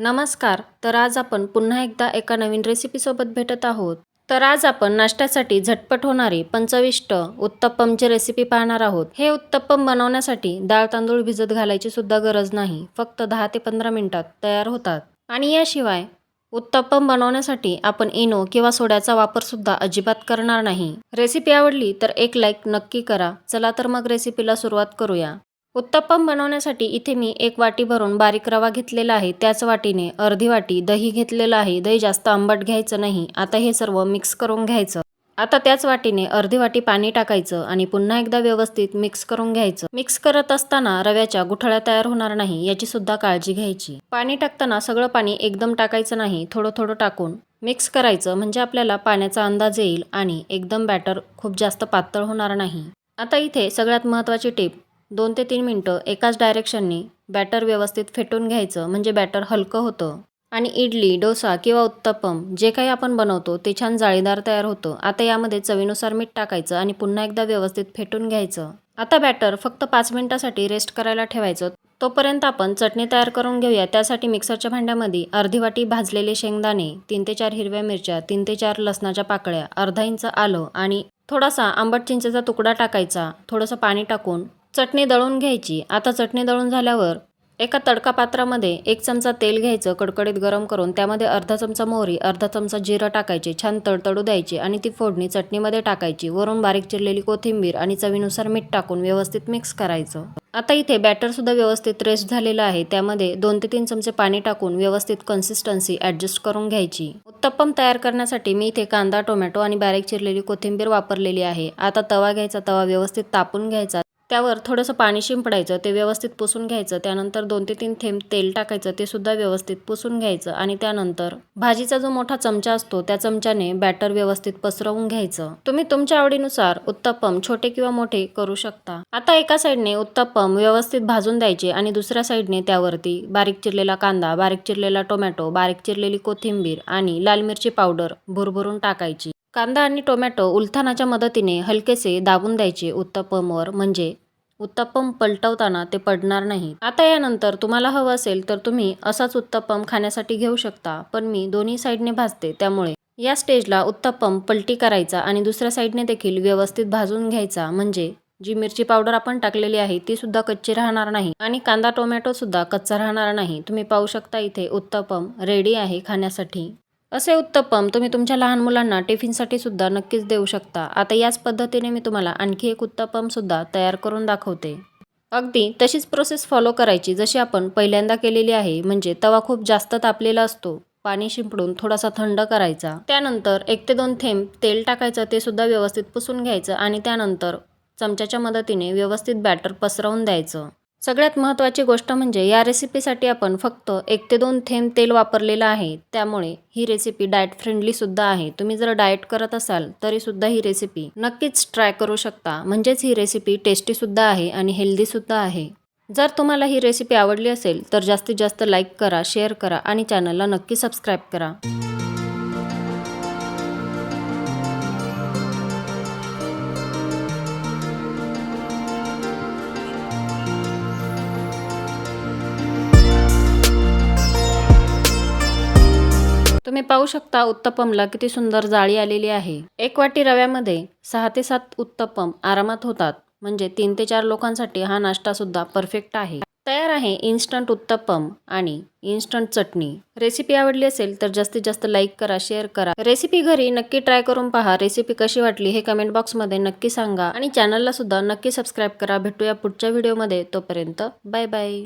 नमस्कार तर आज आपण पुन्हा एकदा एका नवीन रेसिपीसोबत भेटत आहोत. तर आज आपण नाश्त्यासाठी झटपट होणारी पंचविष्ट उत्तप्पमची रेसिपी पाहणार आहोत. हे उत्तप्पम बनवण्यासाठी डाळ तांदूळ भिजत घालायची सुद्धा गरज नाही. फक्त दहा ते पंधरा मिनिटात तयार होतात. आणि याशिवाय उत्तप्पम बनवण्यासाठी आपण इनो किंवा सोड्याचा वापर सुद्धा अजिबात करणार नाही. रेसिपी आवडली तर एक लाईक नक्की करा. चला तर मग रेसिपीला सुरुवात करूया. उत्तप्पम बनवण्यासाठी इथे मी एक वाटी भरून बारीक रवा घेतलेला आहे. त्याच वाटीने अर्धी वाटी दही घेतलेलं आहे. दही जास्त आंबट घ्यायचं नाही. आता हे सर्व मिक्स करून घ्यायचं. आता त्याच वाटीने अर्धी वाटी पाणी टाकायचं आणि पुन्हा एकदा व्यवस्थित मिक्स करून घ्यायचं. मिक्स करत असताना रव्याच्या गुठळ्या तयार होणार नाही याची सुद्धा काळजी घ्यायची. पाणी टाकताना सगळं पाणी एकदम टाकायचं नाही थोडं थोडं टाकून मिक्स करायचं म्हणजे आपल्याला पाण्याचा अंदाज येईल आणि एकदम बॅटर खूप जास्त पातळ होणार नाही. आता इथे सगळ्यात महत्त्वाची टिप दोन ते तीन मिनटं एकाच डायरेक्शननी बॅटर व्यवस्थित फेटून घ्यायचं म्हणजे बॅटर हलकं होतं. आणि इडली डोसा किंवा उत्तप्पम जे काही आपण बनवतो ते छान जाळीदार तयार होतं. आता यामध्ये चवीनुसार मीठ टाकायचं आणि पुन्हा एकदा व्यवस्थित फेटून घ्यायचं. आता बॅटर फक्त पाच मिनिटासाठी रेस्ट करायला ठेवायचं. तोपर्यंत आपण चटणी तयार करून घेऊया. त्यासाठी मिक्सरच्या भांड्यामध्ये अर्धी वाटी भाजलेले शेंगदाणे तीन ते चार हिरव्या मिरच्या तीन ते चार लसणाच्या पाकळ्या अर्धा इंच आलं आणि थोडासा आंबट चिंचेचा तुकडा टाकायचा. थोडंसं पाणी टाकून चटणी दळून घ्यायची. आता चटणी दळून झाल्यावर एका तडका पात्रामध्ये एक चमचा तेल घ्यायचं कडकडीत गरम करून त्यामध्ये अर्धा चमचा मोहरी अर्धा चमचा जिरं टाकायचे छान तडतडू द्यायची आणि ती फोडणी चटणीमध्ये टाकायची. वरून बारीक चिरलेली कोथिंबीर आणि चवीनुसार मीठ टाकून व्यवस्थित मिक्स करायचं. आता इथे बॅटर सुद्धा व्यवस्थित रेस्ट झालेलं आहे. त्यामध्ये दोन ते तीन चमचे पाणी टाकून व्यवस्थित कन्सिस्टन्सी ॲडजस्ट करून घ्यायची. उत्तप्पम तयार करण्यासाठी मी इथे कांदा टोमॅटो आणि बारीक चिरलेली कोथिंबीर वापरलेली आहे. आता तवा घ्यायचा तवा व्यवस्थित तापून घ्यायचा. त्यावर थोडंसं पाणी शिंपडायचं ते व्यवस्थित पुसून घ्यायचं त्यानंतर दोन ते तीन थेंब तेल टाकायचं ते सुद्धा व्यवस्थित पुसून घ्यायचं आणि त्यानंतर भाजीचा जो मोठा चमचा असतो त्या चमच्याने बॅटर व्यवस्थित पसरवून घ्यायचं. तुम्ही तुमच्या आवडीनुसार उत्तप्पम छोटे किंवा मोठे करू शकता. आता एका साईडने उत्तप्पम व्यवस्थित भाजून द्यायचे आणि दुसऱ्या साईडने त्यावरती बारीक चिरलेला कांदा बारीक चिरलेला टोमॅटो बारीक चिरलेली कोथिंबीर आणि लाल मिरची पावडर भुरभुरून टाकायची. कांदा आणि टोमॅटो उलथानाच्या मदतीने हलकेसे दाबून द्यायचे. उत्तपमवर म्हणजे उत्तप्पम पलटवताना ते पडणार नाही. आता यानंतर तुम्हाला हवं असेल तर तुम्ही असाच उत्तप्पम खाण्यासाठी घेऊ शकता पण मी दोन्ही साईडने भाजते. त्यामुळे या स्टेजला उत्तप्पम पलटी करायचा आणि दुसऱ्या साईडने देखील व्यवस्थित भाजून घ्यायचा. म्हणजे जी मिरची पावडर आपण टाकलेली आहे ती सुद्धा कच्ची राहणार नाही आणि कांदा टोमॅटो सुद्धा कच्चा राहणार नाही. तुम्ही पाहू शकता इथे उत्तपम रेडी आहे खाण्यासाठी. असे उत्तपम तुम्ही तुमच्या लहान मुलांना टिफिनसाठी सुद्धा नक्कीच देऊ शकता. आता याच पद्धतीने मी तुम्हाला आणखी एक उत्तपमसुद्धा तयार करून दाखवते. अगदी तशीच प्रोसेस फॉलो करायची जशी आपण पहिल्यांदा केलेली आहे म्हणजे तवा खूप जास्त तापलेला असतो पाणी शिंपडून थोडासा थंड करायचा. त्यानंतर एक ते दोन थेंब तेल टाकायचं ते सुद्धा व्यवस्थित पुसून घ्यायचं आणि त्यानंतर चमच्याच्या मदतीने व्यवस्थित बॅटर पसरवून द्यायचं. सगळ्यात महत्त्वाची गोष्ट म्हणजे या रेसिपीसाठी आपण फक्त एक ते दोन थेंब तेल वापरलेलं आहे. त्यामुळे ही रेसिपी डाएट फ्रेंडलीसुद्धा आहे. तुम्ही जर डाएट करत असाल तरीसुद्धा ही रेसिपी नक्कीच ट्राय करू शकता. म्हणजेच ही रेसिपी टेस्टीसुद्धा आहे आणि हेल्दीसुद्धा आहे. जर तुम्हाला ही रेसिपी आवडली असेल तर जास्तीत जास्त लाईक करा शेअर करा आणि चॅनलला नक्की सबस्क्राईब करा. तुम्ही पाहू शकता उत्तपमला किती सुंदर जाळी आलेली आहे. एक वाटी रव्यामध्ये सहा ते सात उत्तप्पम आरामात होतात. म्हणजे तीन ते चार लोकांसाठी हा नाश्ता सुद्धा परफेक्ट आहे. तयार आहे इन्स्टंट उत्तपम आणि इन्स्टंट चटणी. रेसिपी आवडली असेल तर जास्तीत जास्त लाईक करा शेअर करा. रेसिपी घरी नक्की ट्राय करून पहा. रेसिपी कशी वाटली हे कमेंट बॉक्समध्ये नक्की सांगा. आणि चॅनलला सुद्धा नक्की सबस्क्राईब करा. भेटूया पुढच्या व्हिडिओमध्ये. तोपर्यंत बाय बाय.